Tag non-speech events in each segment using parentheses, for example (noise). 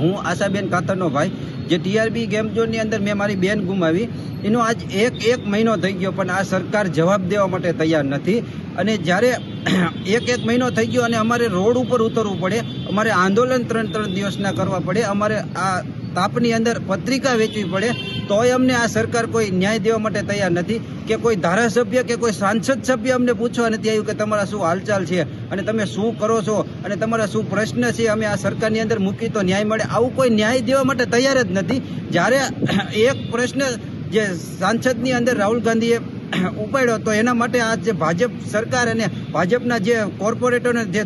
હું આશાબેન કાતરનો ભાઈ, જે ટીઆરબી ગેમ અંદર મેં મારી બેન ગુમાવી. એનો આજ એક એક મહિનો થઈ ગયો, પણ આ સરકાર જવાબ દેવા માટે તૈયાર નથી. અને જ્યારે (clears throat) એક એક મહિનો થઈ ગયો અને અમારે રોડ ઉપર ઉતરવું પડે, અમારે આંદોલન ત્રણ ત્રણ દિવસના કરવા પડે, અમારે આ તાપની અંદર પત્રિકા વેચવી પડે, તોય અમને આ સરકાર કોઈ ન્યાય દેવા માટે તૈયાર નથી કે કોઈ ધારાસભ્ય કે કોઈ સાંસદ સભ્ય અમને પૂછવા નથી આવ્યું કે તમારા શું હાલચાલ છે અને તમે શું કરો છો અને તમારા શું પ્રશ્ન છે, અમે આ સરકારની અંદર મૂકી તો ન્યાય મળે. આવું કોઈ ન્યાય દેવા માટે તૈયાર જ નથી. જ્યારે એક પ્રશ્ન જે સાંસદની અંદર રાહુલ ગાંધીએ ઉપાડ્યો, તો એના માટે આ જે ભાજપ સરકાર અને ભાજપના જે કોર્પોરેટરો જે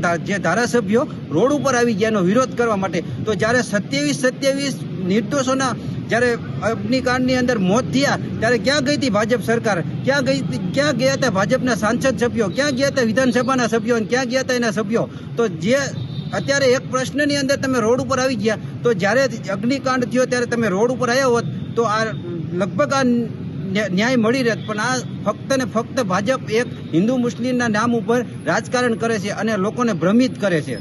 ધારાસભ્યો રોડ ઉપર આવી ગયા એનો વિરોધ કરવા માટે, તો જ્યારે સત્યાવીસ સત્યાવીસ નિર્દોષોના જ્યારે અગ્નિકાંડની અંદર મોત થયા, ત્યારે ક્યાં ગઈ હતી ભાજપ સરકાર? ક્યાં ગઈ ક્યાં ગયા હતા ભાજપના સાંસદ સભ્યો? ક્યાં ગયા હતા વિધાનસભાના સભ્યો અને ક્યાં ગયા હતા એના સભ્યો? તો જે અત્યારે એક પ્રશ્નની અંદર તમે રોડ ઉપર આવી ગયા, તો જ્યારે અગ્નિકાંડ થયો ત્યારે તમે રોડ ઉપર આવ્યા હોત, તો આ લગભગ આ ન્યાય મળી રહેત. પણ આ ફક્ત ને ફક્ત ભાજપ એક હિન્દુ મુસ્લિમના નામ ઉપર રાજકારણ કરે છે અને લોકોને ભ્રમિત કરે છે.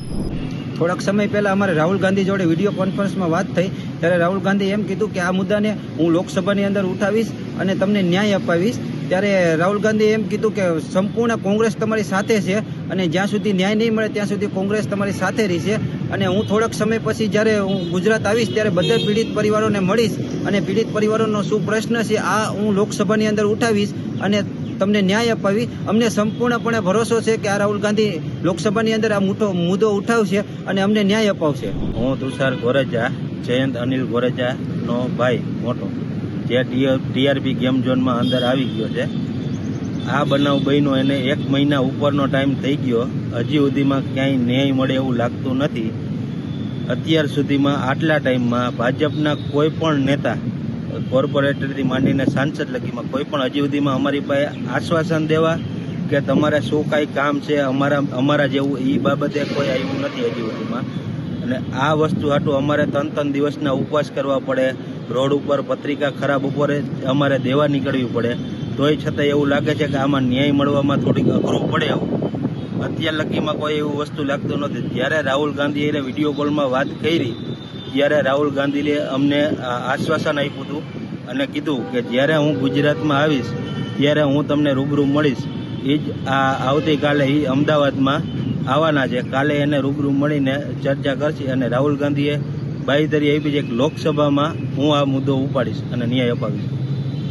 થોડાક સમય પહેલાં અમારે રાહુલ ગાંધી જોડે વીડિયો કોન્ફરન્સમાં વાત થઈ, ત્યારે રાહુલ ગાંધી એમ કીધું કે આ મુદ્દાને હું લોકસભાની અંદર ઉઠાવીશ અને તમને ન્યાય અપાવીશ. ત્યારે રાહુલ ગાંધીએ એમ કીધું કે સંપૂર્ણ કોંગ્રેસ તમારી સાથે છે અને જ્યાં સુધી ન્યાય નહીં મળે ત્યાં સુધી કોંગ્રેસ તમારી સાથે રહેશે. અને હું થોડાક સમય પછી જ્યારે હું ગુજરાત આવીશ ત્યારે બધા પીડિત પરિવારોને મળીશ અને પીડિત પરિવારોનો શું પ્રશ્ન છે આ હું લોકસભાની અંદર ઉઠાવીશ અને તમને ન્યાય અપાવી. અમને સંપૂર્ણપણે ભરોસો છે કે આ રાહુલ ગાંધી લોકસભાની અંદર આ મોટો મુદ્દો ઉઠાવશે અને અમને ન્યાય અપાવશે. હું તુષાર ગોરેજા, જયંત અનિલ ગોરેજાનો ભાઈ મોટો, જે ટીઆરપી ગેમ ઝોનમાં અંદર આવી ગયો છે. આ બનાવ બન્યો એને એક મહિના ઉપરનો ટાઈમ થઈ ગયો. હજી સુધીમાં ક્યાંય ન્યાય મળે એવું લાગતું નથી. અત્યાર સુધીમાં આટલા ટાઈમમાં ભાજપના કોઈ પણ નેતા કોર્પોરેટરથી માંડીને સાંસદ લગીમાં કોઈ પણ હજી સુધીમાં અમારી પાસે આશ્વાસન દેવા કે તમારે શું કાંઈ કામ છે, અમારા અમારા જેવું એ બાબતે કોઈ આવ્યું નથી હજી સુધીમાં. અને આ વસ્તુ હાટું અમારે ત્રણ ત્રણ દિવસના ઉપવાસ કરવા પડે. રોડ ઉપર પત્રિકા ખરાબ ઉપર અમારે દેવા નીકળવી પડે. તોય છતાં એવું લાગે છે કે આમાં ન્યાય મળવામાં થોડીક અઘરું પડે એવું અત્યાર લગીમાં કોઈ એવું વસ્તુ લાગતું નથી. જ્યારે રાહુલ ગાંધીએ વીડિયો કોલમાં વાત કરી ત્યારે રાહુલ ગાંધીએ અમને આશ્વાસન આપ્યું હતું અને કીધું કે જ્યારે હું ગુજરાતમાં આવીશ, ત્યારે હું તમને રૂબરૂ મળીશ. એ જ આ આવતીકાલે એ અમદાવાદમાં આવવાના છે. કાલે એને રૂબરૂ મળીને ચર્ચા કરશે અને રાહુલ ગાંધીએ બાહીધરી આપી છે કે લોકસભામાં હું આ મુદ્દો ઉપાડીશ અને ન્યાય અપાવીશ.